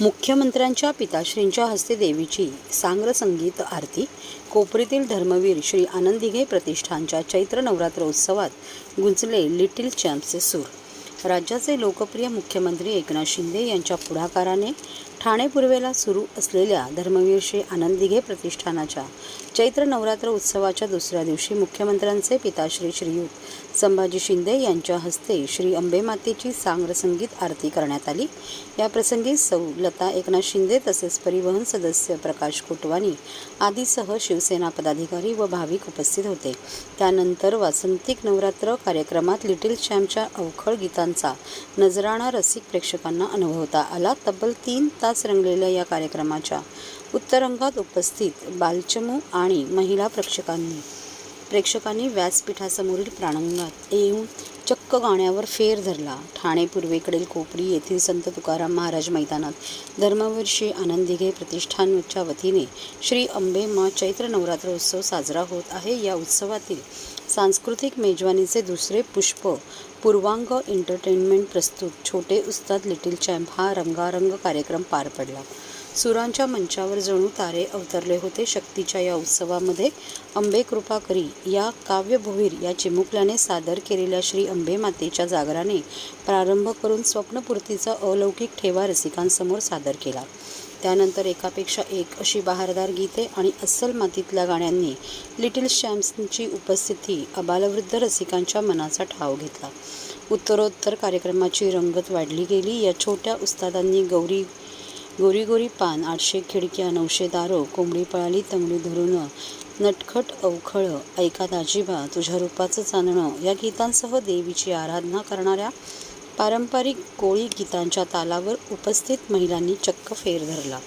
मुख्यमंत्र्यांच्या पिताश्रींच्या हस्ते देवीची सांग्र संगीत आरती कोपरीतील धर्मवीर श्री आनंद प्रतिष्ठानच्या चैत्र नवरात्र उत्सवात गुंजले लिटिल चॅम्पचे सूर. राज्याचे लोकप्रिय मुख्यमंत्री एकनाथ शिंदे यांच्या पुढाकाराने ठाणे पूर्वेला सुरू असलेल्या धर्मवीर श्री आनंद दिघे प्रतिष्ठानाच्या चैत्र नवरात्र उत्सवाच्या दुसऱ्या दिवशी मुख्यमंत्र्यांचे पिताश्री श्रीयुत संभाजी शिंदे यांच्या हस्ते श्री अंबेमातेची सांग्र संगीत आरती करण्यात आली. या प्रसंगी सौ लता एकनाथ शिंदे तसेच परिवहन सदस्य प्रकाश कोटवानी आदीसह शिवसेना पदाधिकारी व भाविक उपस्थित होते. त्यानंतर वासंतिक नवरात्र कार्यक्रमात लिटिल चॅम्पच्या अवखळ गीतांचा नजराणा रसिक प्रेक्षकांना अनुभवता आला. तब्बल तीन तास रंगलेल्या या कार्यक्रमाच्या उत्तरंगात उपस्थित बालचमू आणि महिला प्रेक्षकांनी प्रेक्षकांनी व्यासपीठासमोरील प्राणंगात येऊन चक्क गाण्यावर फेर धरला. ठाणे पूर्वेकडील कोपरी येथील संत तुकाराम महाराज मैदानात धर्मवर्षी आनंदिघे प्रतिष्ठानच्या वतीने श्री अंबे मा चैत्र नवरात्र उत्सव साजरा होत आहे. या उत्सवातील सांस्कृतिक मेजवानीचे दुसरे पुष्प पूर्वांग एंटरटेनमेंट प्रस्तुत. छोटे उस्ताद लिटिल चॅम्प हा रंगारंग कार्यक्रम पार पडला. सुरांच्या मंचावर जणू तारे अवतरले होते शक्तीच्या या उत्सवामध्ये. अंबे कृपा करी या काव्यभोवीर या चिमुकल्याने सादर केलेल्या श्री अंबे मातेच्या जागराने प्रारंभ करून स्वप्नपूर्तीचा अलौकिक ठेवा रसिकांसमोर सादर केला. त्यानंतर एकापेक्षा एक अशी बहारदार गीते आणि अस्सल मातीतल्या गाण्यांनी लिटिल शॅम्सची उपस्थिती अबालवृद्ध रसिकांच्या मनाचा ठाव घेतला. उत्तरोत्तर कार्यक्रमाची रंगत वाढली गेली. या छोट्या उस्तादांनी गौरी गोरी गोरी पान आठशे खिडक्या नऊशे दारो कोंबडी पळाली तंगडी धरून नटखट अवखळ ऐका आजीबा तुझ्या रूपाचं चांदणं. या गीतांसह देवीची आराधना करणाऱ्या पारंपरिक कोळी गीतांच्या तालावर उपस्थित महिलांनी चक्क फेर धरला.